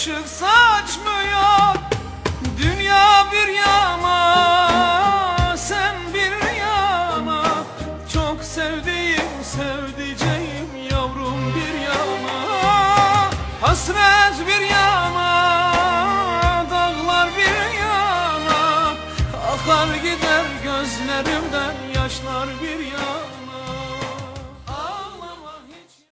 ışık saçmıyor. Dünya bir yama, Sen bir yama, Çok sevdiğim sevdiceğim Yavrum bir yama, Hasret bir yama, Dağlar bir yama, Akar gider gözlerimden Yaşlar bir yana